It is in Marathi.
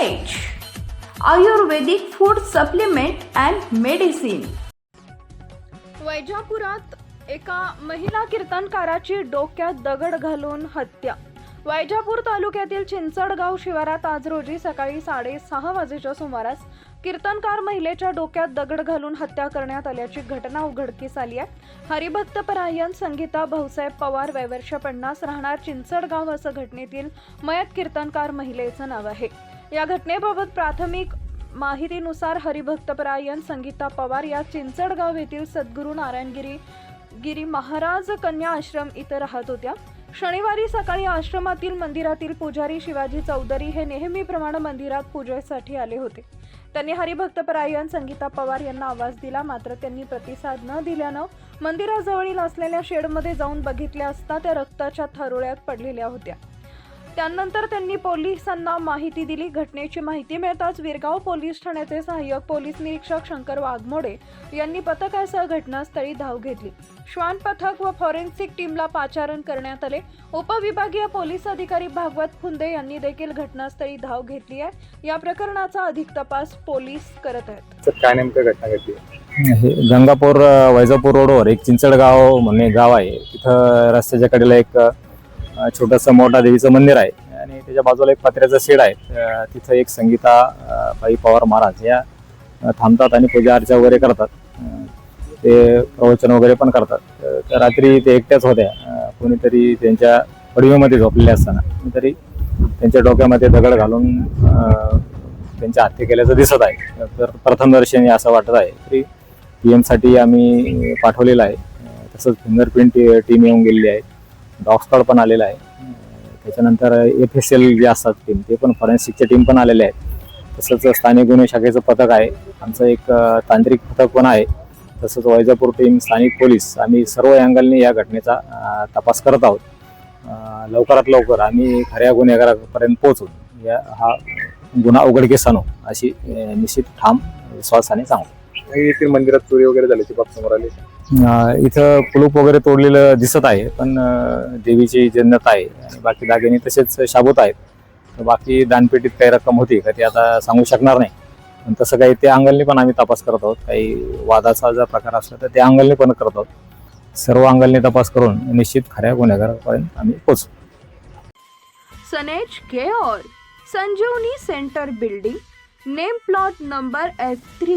Ayurvedic food supplement and medicine वैजापुरात एका महिला कीर्तनकाराची डोक्यात दगड घालून हत्या. वैजापूर तालुक्यातील चिंचडगाव शिवारात आज रोजी सकाळी साडेसहा वाजेच्या सुमारास कीर्तनकार महिलेच्या डोक्यात दगड घालून हत्या करण्यात आल्याची घटना उघडकीस आली आहे. हरिभक्त परायण संगीता भाऊसाहेब पवार वयवर्ष पन्नास राहणार चिंचडगाव असं घटनेतील मयत कीर्तनकार महिलेचं नाव आहे. या घटनेबाबत प्राथमिक माहितीनुसार हरिभक्तपरायण संगीता पवार या चिंचडगाव येथील सद्गुरू नारायणगिरी गिरी महाराज कन्या आश्रम इथं राहत होत्या. शनिवारी सकाळी आश्रमातील मंदिरातील पुजारी शिवाजी चौधरी हे नेहमीप्रमाणे मंदिरात पूजेसाठी आले होते. त्यांनी हरिभक्तपरायण संगीता पवार यांना आवाज दिला मात्र त्यांनी प्रतिसाद न दिल्यानं मंदिराजवळील असलेल्या शेडमध्ये जाऊन बघितल्या असता त्या रक्ताच्या थरोळ्यात पडलेल्या होत्या. त्यानंतर त्यांनी पोलिसांना माहिती दिली. घटनेची माहिती मिळताच विरगाव पोलीस ठाण्याचे सहाय्यक पोलीस निरीक्षक शंकर वाघमोडे यांनी पथकासह घटनास्थळी धाव घेतली. श्वान पथक व फॉरेन्सिक टीमला पाचारण करण्यात आले. उपविभागीय पोलीस अधिकारी भागवत फुंदे यांनी देखील घटनास्थळी धाव घेतली आहे. या प्रकरणाचा अधिक तपास पोलीस करत आहेत. काय नेमकं घटना घडली? हे गंगापूर वैजापूर रोडवर एक चिंचडगाव म्हणून एक गाव आहे. तिथं रस्त्याच्या कडेला एक छोटंसं मोठा देवीचं मंदिर आहे. आणि त्याच्या बाजूला एक पत्र्याचं शेड आहे. तिथं एक संगीता भाई बाई पवार महाराज या थांबतात आणि पूजा अर्चा वगैरे करतात. ते प्रवचन वगैरे पण करतात. तर रात्री ते एकट्याच होत्या. कोणीतरी त्यांच्या पडवीमध्ये झोपलेले असताना कोणीतरी त्यांच्या डोक्यामध्ये दगड घालून त्यांच्या हत्या केल्याचं दिसत आहे. तर प्रथमदर्शनी असं वाटत आहे तरी पी एमसाठी आम्ही पाठवलेलं आहे. तसंच फिंगरप्रिंट टीम येऊन गेलेली आहे. डॉग पण आलेला आहे. त्याच्यानंतर एफ एस एल जे असतात टीम ते पण फॉरेन्सिकच्या टीम पण आलेले आहेत. तसंच स्थानिक गुन्हे शाखेचं पथक आहे. आमचं एक तांत्रिक पथक पण आहे. तसंच वैजापूर टीम स्थानिक पोलीस आम्ही सर्व अँगलने या घटनेचा तपास करत आहोत. लवकरात लवकर आम्ही खऱ्या गुन्हेगारापर्यंत पोहोचू. या हा गुन्हा उघडकीस आणू अशी निश्चित ठाम विश्वासाने सांगू. काही येथील मंदिरात चोरी वगैरे झाल्याची बाब समोर आली? अं, इथं कुलूप वगैरे तोडलेलं दिसत आहे पण अं, देवीची जन्नत आहे आणि बाकी दागिने तसेच शाबूत आहेत. तर बाकी दानपेटीत काही रक्कम होती का ते आता सांगू शकणार नाही. पण तसं काही ते अंगलने पण आम्ही तपास करत आहोत. काही वादाचा जर प्रकार असला तर ते अंगलने पण करत आहोत. सर्व अंगलने तपास करून निश्चित खऱ्या गुन्हेगारापर्यंत आम्ही पोचू सनेज care Sanjeevani centre building name plot number S three